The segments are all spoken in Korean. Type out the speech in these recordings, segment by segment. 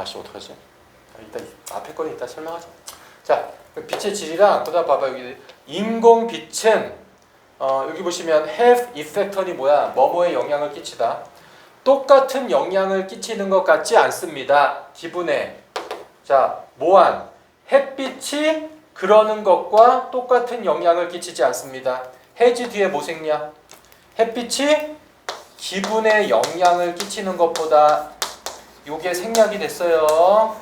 아씨 어떡하지? 아, 이따 이- 앞에 거는 이따 설명하자. 자, 그 빛의 질이랑 그다음 봐봐 여기 인공 빛은 어, 여기 보시면 have effect이 뭐야? 뭐뭐에 영향을 끼치다. 똑같은 영향을 끼치는 것 같지 않습니다. 기분에. 자, 모한 햇빛이 그러는 것과 똑같은 영향을 끼치지 않습니다. 해지 뒤에 뭐 생략? 햇빛이 기분에 영향을 끼치는 것보다 요게 생략이 됐어요.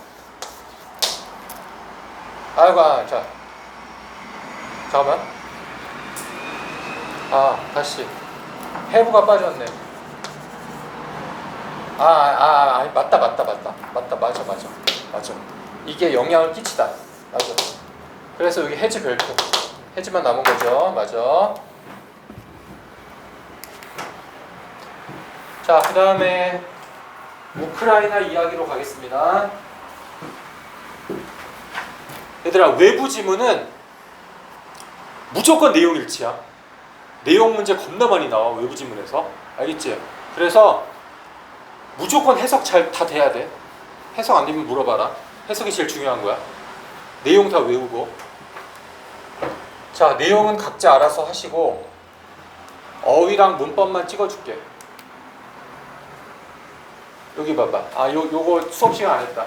아이고, 아, 자. 잠깐만. 아, 다시. 해부가 빠졌네. 아, 아, 아, 아, 맞다, 맞다, 맞다. 맞다, 맞아, 맞아. 맞아. 이게 영향을 끼치다. 맞아. 그래서 여기 해지 별표. 해지만 남은 거죠. 맞아. 자, 그 다음에 우크라이나 이야기로 가겠습니다. 얘들아, 외부 지문은 무조건 내용 일치야. 내용 문제 겁나 많이 나와, 외부 지문에서. 알겠지? 그래서 무조건 해석 잘 다 돼야 돼. 해석 안 되면 물어봐라. 해석이 제일 중요한 거야. 내용 다 외우고. 자, 내용은 각자 알아서 하시고 어휘랑 문법만 찍어줄게. 여기 봐봐. 아, 요 요거 수업 시간 안 했다.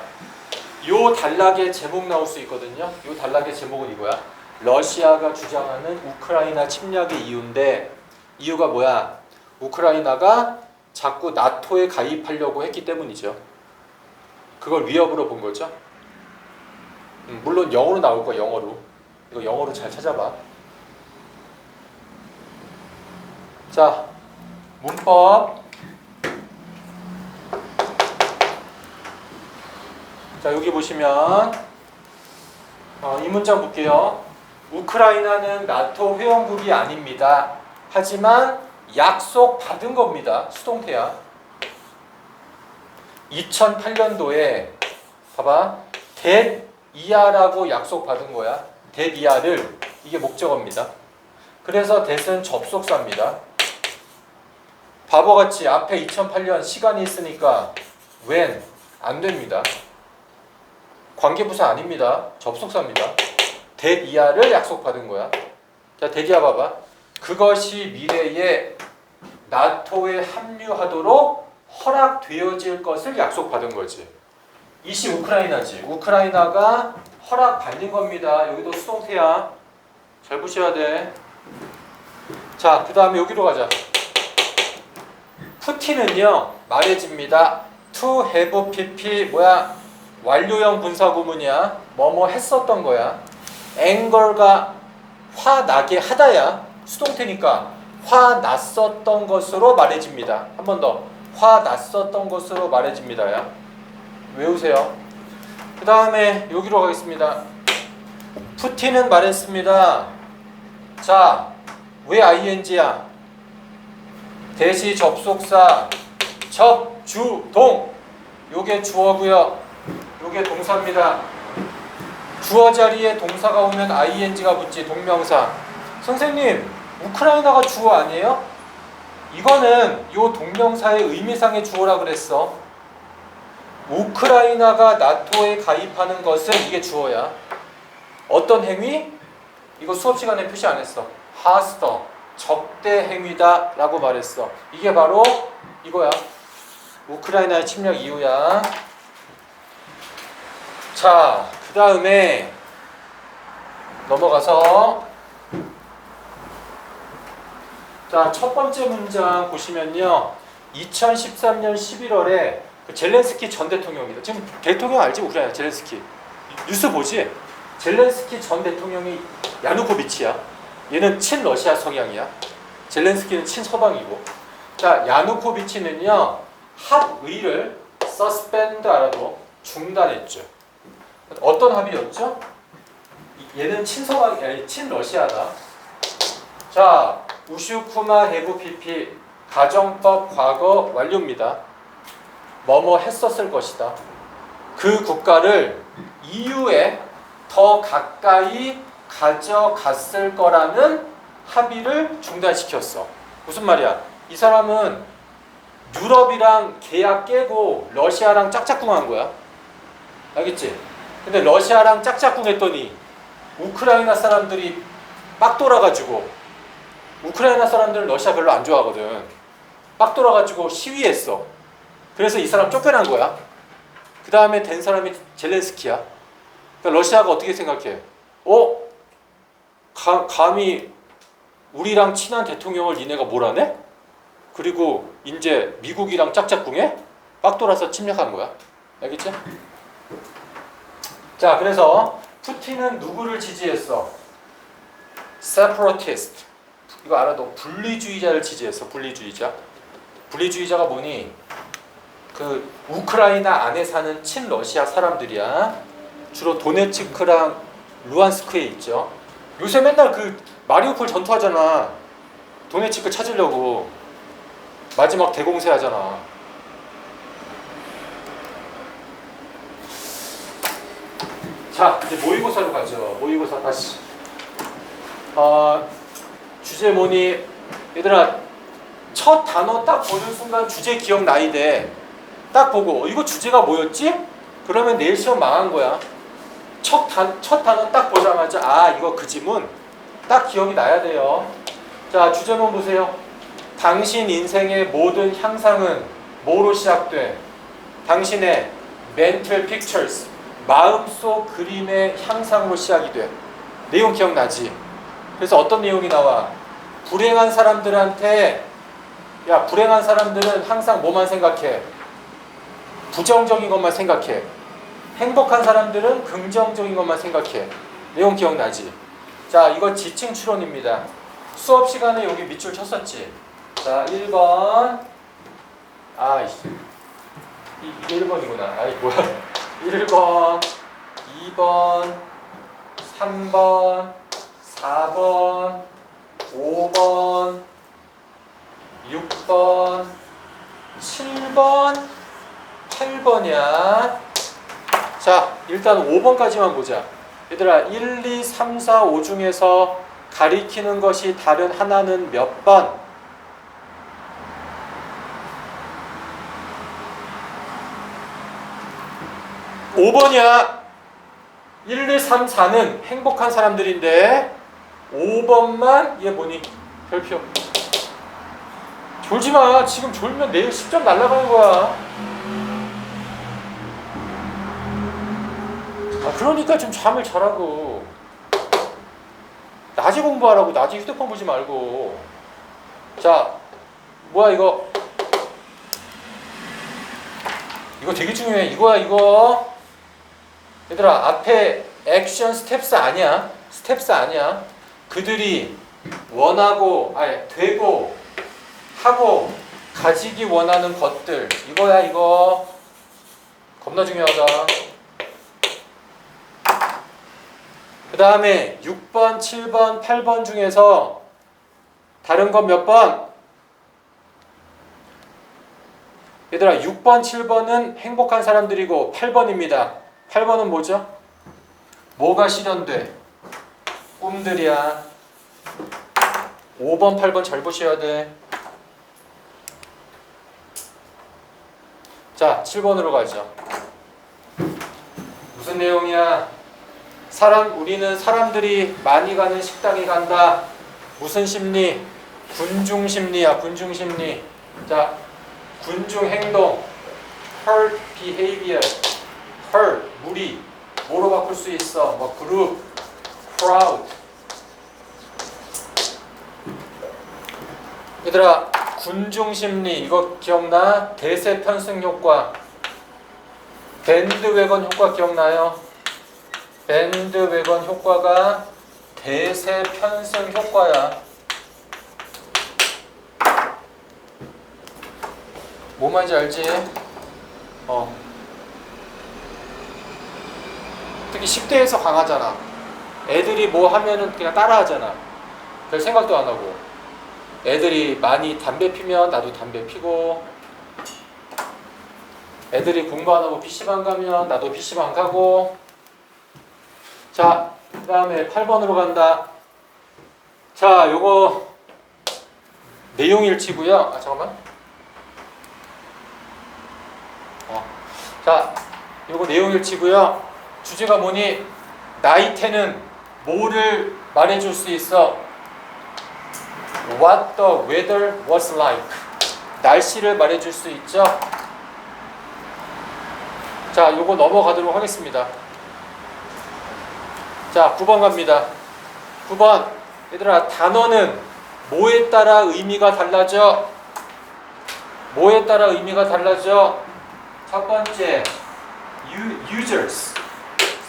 요 단락의 제목 나올 수 있거든요. 요 단락의 제목은 이거야. 러시아가 주장하는 우크라이나 침략의 이유인데 이유가 뭐야? 우크라이나가 자꾸 나토에 가입하려고 했기 때문이죠. 그걸 위협으로 본 거죠. 음, 물론 영어로 나올 거야, 영어로. 이거 영어로 잘 찾아봐. 자, 문법. 자, 여기 보시면 어, 이 문장 볼게요. 우크라이나는 나토 회원국이 아닙니다. 하지만 약속 받은 겁니다. 수동태야. 2008년도에 봐봐. 대 이하라고 약속 받은 거야. 대 이하를 이게 목적어입니다. 그래서 대은 접속사입니다. 바보같이 앞에 2008년 시간이 있으니까 when 안 됩니다. 관계부사 아닙니다. 접속사입니다. 대 이하를 약속받은 거야. 자, 대기하 봐봐. 그것이 미래에 나토에 합류하도록 허락되어질 것을 약속받은 거지. 이시 우크라이나지. 우크라이나가 허락받는 겁니다. 여기도 수동태야. 잘 보셔야 돼. 자, 그 다음에 여기로 가자. 푸틴은요, 말해집니다. to have pp 뭐야? 완료형 분사 구문이야. 뭐뭐 했었던 거야. 앵걸가 화나게 하다야. 수동태니까 화났었던 것으로 말해집니다. 한 번 더. 화났었던 것으로 말해집니다야. 외우세요. 그 다음에 여기로 가겠습니다. 푸틴은 말했습니다. 자, 왜 ing야? 대시 접속사 접주동 요게 주어고요. 요게 동사입니다. 주어 자리에 동사가 오면 ing가 붙지 동명사. 선생님, 우크라이나가 주어 아니에요? 이거는 요 동명사의 의미상의 주어라 그랬어. 우크라이나가 나토에 가입하는 것은 이게 주어야. 어떤 행위? 이거 수업 시간에 표시 안 했어. 하스터 적대 행위다라고 말했어. 이게 바로 이거야. 우크라이나의 침략 이유야. 자, 그 다음에 넘어가서 자, 첫 번째 문장 보시면요. 2013년 11월에 그 젤렌스키 전 대통령입니다. 지금 대통령 알지? 우크라이나 젤렌스키. 뉴스 보지? 젤렌스키 전 대통령이 야누코비치야. 얘는 친러시아 성향이야. 젤렌스키는 친서방이고. 자, 야누코비치는요. 합의를 서스펜드 알아도 중단했죠. 어떤 합의였죠? 얘는 아니 친러시아다. 자, 우슈쿠마 해부 PP 가정법 과거 완료입니다. 뭐뭐 했었을 것이다. 그 국가를 EU에 더 가까이 가져갔을 거라는 합의를 중단시켰어. 무슨 말이야? 이 사람은 유럽이랑 계약 깨고 러시아랑 짝짝꿍한 거야. 알겠지? 근데 러시아랑 짝짝꿍 했더니 우크라이나 사람들이 빡 돌아가지고 우크라이나 사람들은 러시아 별로 안 좋아하거든. 빡 돌아가지고 시위했어. 그래서 이 사람 쫓겨난 거야. 그 다음에 된 사람이 젤렌스키야. 그러니까 러시아가 어떻게 생각해? 어? 가, 감히 우리랑 친한 대통령을 니네가 몰아내? 그리고 이제 미국이랑 짝짝꿍해? 빡 돌아서 침략한 거야. 알겠지? 자, 그래서 푸틴은 누구를 지지했어? separatist. 이거 알아? 너 분리주의자를 지지했어. 분리주의자. 분리주의자가 뭐니? 그 우크라이나 안에 사는 친러시아 사람들이야. 주로 도네츠크랑 루안스크에 있죠. 요새 맨날 그 마리우폴 전투하잖아. 도네츠크 찾으려고 마지막 대공세 하잖아. 자, 이제 모의고사로 가죠. 모의고사 다시. 어, 주제 뭐니? 얘들아, 첫 단어 딱 보는 순간 주제 기억나야 돼. 딱 보고, 어, 이거 주제가 뭐였지? 그러면 내일 시험 망한 거야. 첫, 단, 첫 단어 딱 보자마자, 아, 이거 그 지문 딱 기억이 나야 돼요. 자, 주제문 보세요. 당신 인생의 모든 향상은 뭐로 시작돼? 당신의 mental pictures, 마음속 그림의 향상으로 시작이 돼. 내용 기억나지? 그래서 어떤 내용이 나와? 불행한 사람들한테 야 불행한 사람들은 항상 뭐만 생각해? 부정적인 것만 생각해. 행복한 사람들은 긍정적인 것만 생각해. 내용 기억나지? 자 이거 지층 추론입니다. 수업 시간에 여기 밑줄 쳤었지? 자 1번 아이씨 이, 이게 1번이구나. 아이 뭐야 1번 2번 3번 4번 5번 6번 7번 8번이야. 자 일단 5번까지만 보자. 얘들아 1, 2, 3, 4, 5 중에서 가리키는 것이 다른 하나는 몇 번? 오번이야 1, 2, 3, 4는 행복한 사람들인데 5번만 얘 뭐니? 별표. 졸지 마. 지금 졸면 내일 10점 날라가는 거야. 아, 그러니까 좀 잠을 자라고. 낮에 공부하라고. 낮에 휴대폰 보지 말고. 자, 뭐야 이거? 이거 되게 중요해. 이거야 이거. 얘들아 앞에 액션 스텝스 아니야. 스텝스 아니야. 그들이 원하고 아니 되고 하고 가지기 원하는 것들 이거야 이거 겁나 중요하다. 그 다음에 6번, 7번, 8번 중에서 다른 건 몇 번? 얘들아 6번, 7번은 행복한 사람들이고 8번입니다. 8번은 뭐죠? 뭐가 실현돼? 꿈들이야. 5번, 8번 잘 보셔야 돼. 자, 7번으로 가죠. 무슨 내용이야? 사람 우리는 사람들이 많이 가는 식당에 간다. 무슨 심리? 군중 심리야. 군중 심리. 자, 군중 행동. herd behavior. Herd 무리. 뭐로 바꿀 수 있어? 뭐 그룹, crowd. 얘들아, 군중 심리 이거 기억나? 대세 편승 효과. 밴드웨건 효과 기억나요? 밴드웨건 효과가 대세 편승 효과야. 뭐 말인지 알지? 어. 특히 10대에서 강하잖아. 애들이 뭐 하면은 그냥 따라하잖아. 별 생각도 안 하고. 애들이 많이 담배 피면 나도 담배 피고. 애들이 공부 안 하고 PC방 가면 나도 PC방 가고. 자, 그 다음에 8번으로 간다. 자, 요거 내용일치고요. 아, 잠깐만. 어. 자, 요거 내용일치고요. 주제가 뭐니? 나이테는 뭐를 말해줄 수 있어? What the weather was like. 날씨를 말해줄 수 있죠. 자, 요거 넘어가도록 하겠습니다. 자, 9번 갑니다. 9번. 얘들아, 단어는 뭐에 따라 의미가 달라져? 뭐에 따라 의미가 달라져? 첫 번째, users.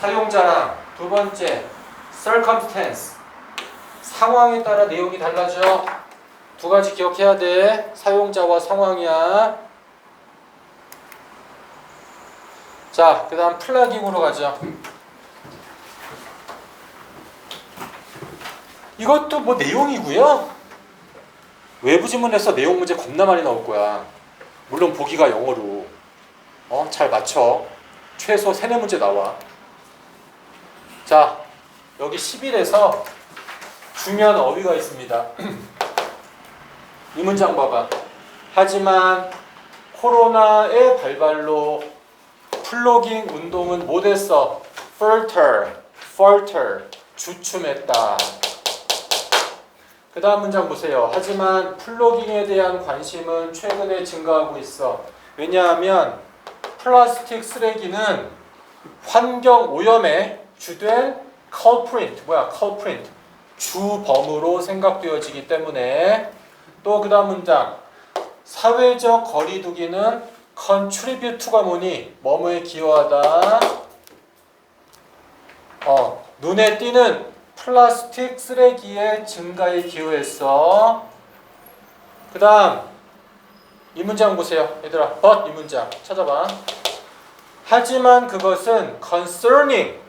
사용자랑 두 번째, circumstance. 상황에 따라 내용이 달라져. 두 가지 기억해야 돼. 사용자와 상황이야. 자, 그 다음 플라깅으로 가죠. 이것도 뭐 내용이고요. 외부 지문에서 내용 문제 겁나 많이 나올 거야. 물론 보기가 영어로. 어, 잘 맞춰. 최소 세네 문제 나와. 자, 여기 11에서 중요한 어휘가 있습니다. 이 문장 봐봐. 하지만 코로나의 발발로 플로깅 운동은 못했어. falter, falter, 주춤했다. 그 다음 문장 보세요. 하지만 플로깅에 대한 관심은 최근에 증가하고 있어. 왜냐하면 플라스틱 쓰레기는 환경 오염에 주된 culprit, 뭐야, culprit, 주범으로 생각되어지기 때문에 또 그 다음 문장 사회적 거리두기는 contribute가 뭐니? 뭐뭐에 기여하다. 어, 눈에 띄는 플라스틱 쓰레기의 증가에 기여했어. 그 다음 이 문장 보세요. 얘들아, but 이 문장 찾아봐. 하지만 그것은 concerning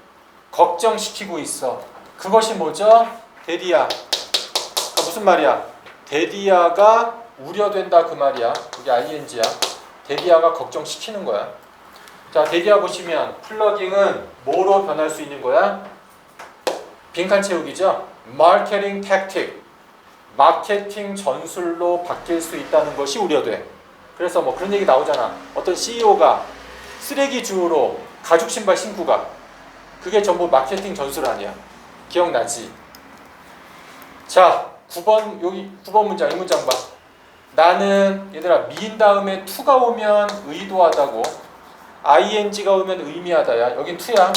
걱정시키고 있어. 그것이 뭐죠? 데디아. 그러니까 무슨 말이야? 데디아가 우려된다 그 말이야. 그게 ing야. 데디아가 걱정시키는 거야. 자, 데디아 보시면 플러깅은 뭐로 변할 수 있는 거야? 빈칸 채우기죠. 마케팅 택틱. 마케팅 전술로 바뀔 수 있다는 것이 우려돼. 그래서 뭐 그런 얘기 나오잖아. 어떤 CEO가 쓰레기 주우로 가죽 신발 신고 가. 그게 전부 마케팅 전술 아니야. 기억나지? 자, 9번 여기 9번 문장 이 문장 봐. 나는 얘들아 미인 다음에 to가 오면 의도하다고 ing가 오면 의미하다야. 여긴 to야.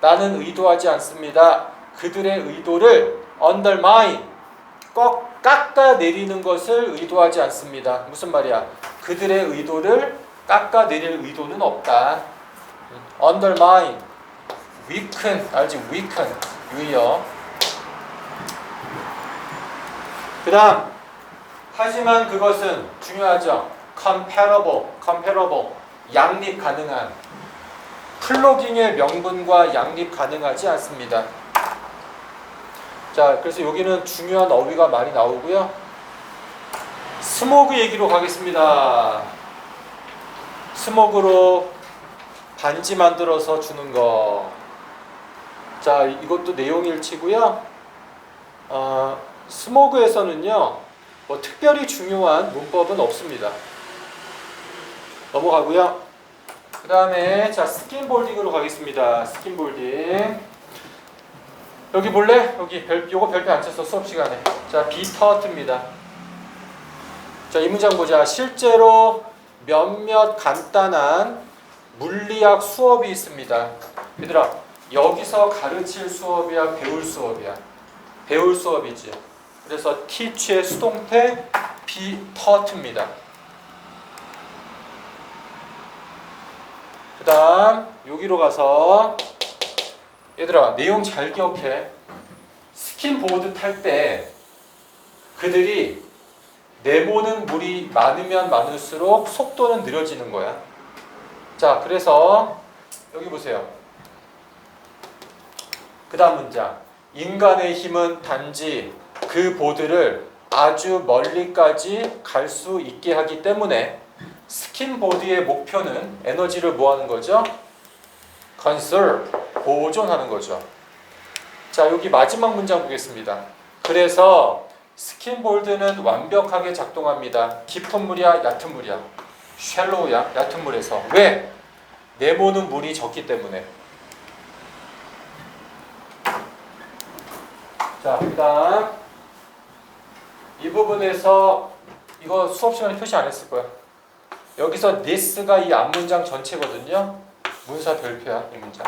나는 의도하지 않습니다. 그들의 의도를 undermine 꺾 깎아 내리는 것을 의도하지 않습니다. 무슨 말이야? 그들의 의도를 깎아 내릴 의도는 없다. undermine weaken 알지? weaken 유의어. 그다음 하지만 그것은 중요하죠. comparable, comparable 양립 가능한 플로깅의 명분과 양립 가능하지 않습니다. 자, 그래서 여기는 중요한 어휘가 많이 나오고요. 스모그 얘기로 가겠습니다. 스모그로 반지 만들어서 주는 거. 자, 이것도 내용일치고요. 어, 스모그에서는요, 뭐 특별히 중요한 문법은 없습니다. 넘어가고요. 그 다음에 자 스킨볼딩으로 가겠습니다. 스킨볼딩. 여기 볼래? 여기 별, 요거 별표 안 쳤어 수업 시간에. 자 비터트입니다. 자이 문장 보자. 실제로 몇몇 간단한 물리학 수업이 있습니다. 얘들아 여기서 가르칠 수업이야 배울 수업이야. 배울 수업이지. 그래서 teach의 수동태 be taught입니다. 그 다음 여기로 가서 얘들아 내용 잘 기억해. 스킨보드 탈 때 그들이 내모는 물이 많으면 많을수록 속도는 느려지는 거야. 자 그래서 여기 보세요. 그 다음 문장. 인간의 힘은 단지 그 보드를 아주 멀리까지 갈 수 있게 하기 때문에 스킨보드의 목표는 에너지를 뭐 하는 거죠? conserve, 보존하는 거죠. 자, 여기 마지막 문장 보겠습니다. 그래서 스킨보드는 완벽하게 작동합니다. 깊은 물이야, 얕은 물이야? 쉘로우야, 얕은 물에서. 왜? 네모는 물이 적기 때문에. 자, 그 다음 이 부분에서 이거 수업 시간에 표시 안 했을 거야. 여기서 this가 이 앞문장 전체거든요. 문사 별표야 이 문장.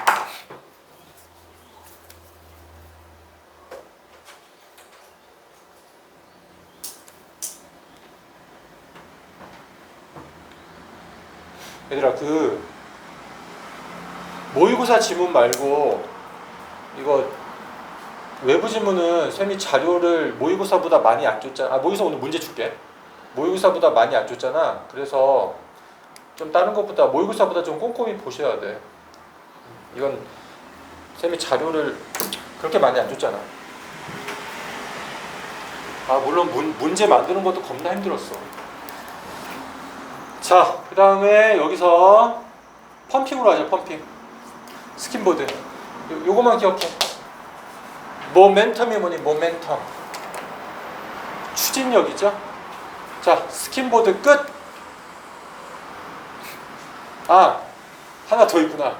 얘들아 그 모의고사 지문 말고 이거 외부 지문은 쌤이 자료를 모의고사보다 많이 안 줬잖아. 아 모의고사 오늘 문제 줄게. 모의고사보다 많이 안 줬잖아. 그래서 좀 다른 것보다 모의고사보다 좀 꼼꼼히 보셔야 돼. 이건 쌤이 자료를 그렇게 많이 안 줬잖아. 아 물론 문, 문제 만드는 것도 겁나 힘들었어. 자, 그 다음에 여기서 펌핑으로 하자, 펌핑. 스킨보드. 요, 요거만 기억해. 모멘텀이 뭐니, 모멘텀. 추진력이죠? 자, 스킨보드 끝! 아, 하나 더 있구나.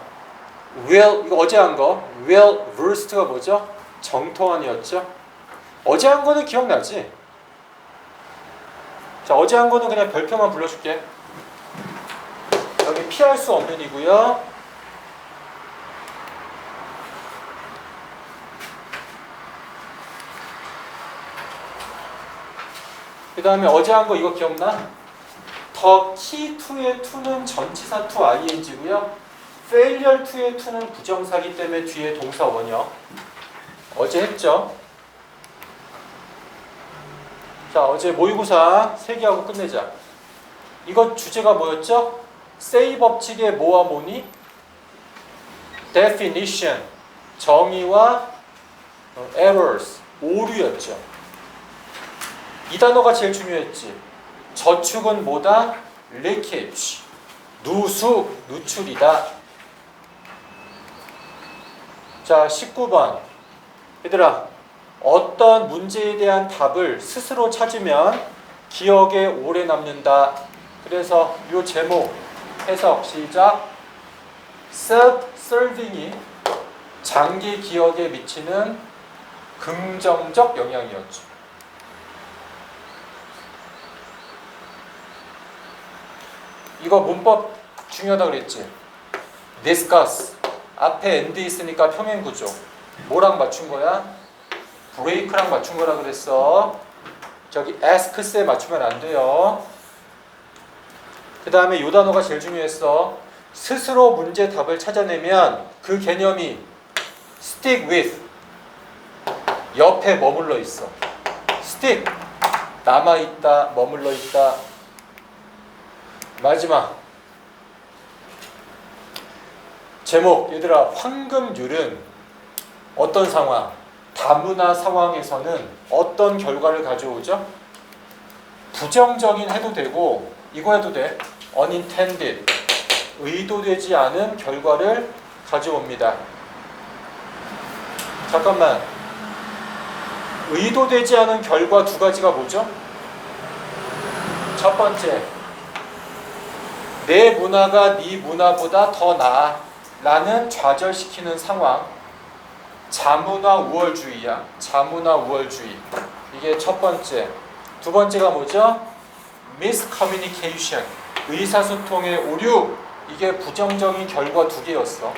well, 이거 어제 한 거. well versed가 뭐죠? 정통한이었죠? 어제 한 거는 기억나지? 자, 어제 한 거는 그냥 별표만 불러줄게. 여기 피할 수 없는 이고요. 그 다음에 어제 한 거 이거 기억나? 더키 to의 to는 전치사 to ing고요. failure to의 to는 부정사기 때문에 뒤에 동사 원형. 어제 했죠? 자, 어제 모의고사 3개 하고 끝내자. 이거 주제가 뭐였죠? say 법칙의 뭐와 뭐니? definition 정의와 어, errors 오류였죠. 이 단어가 제일 중요했지. 저축은 뭐다? leakage 누수 누출이다. 자 19번 얘들아 어떤 문제에 대한 답을 스스로 찾으면 기억에 오래 남는다. 그래서 요 제목 해석 시작. self-serving이 장기 기억에 미치는 긍정적 영향이었죠. 이거 문법 중요하다 그랬지. discuss 앞에 and 있으니까 평행 구조. 뭐랑 맞춘 거야? break랑 맞춘 거라 그랬어. 저기 asks에 맞추면 안 돼요. 그 다음에 요 단어가 제일 중요했어. 스스로 문제 답을 찾아내면 그 개념이 stick with 옆에 머물러 있어. stick 남아 있다, 머물러 있다. 마지막 제목 얘들아 황금률은 어떤 상황 다문화 상황에서는 어떤 결과를 가져오죠? 부정적인 해도 되고 이거 해도 돼 unintended 의도되지 않은 결과를 가져옵니다. 잠깐만 의도되지 않은 결과 두 가지가 뭐죠? 첫 번째 내 문화가 네 문화보다 더 나아 라는 좌절시키는 상황. 자문화 우월주의야. 자문화 우월주의. 이게 첫 번째. 두 번째가 뭐죠? miscommunication. 의사소통의 오류. 이게 부정적인 결과 두 개였어.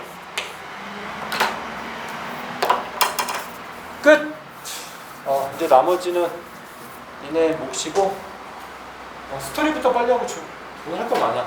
끝! 어, 이제 나머지는 니네 몫이고 어, 스토리부터 빨리 하고 줘 오늘 할 거 많아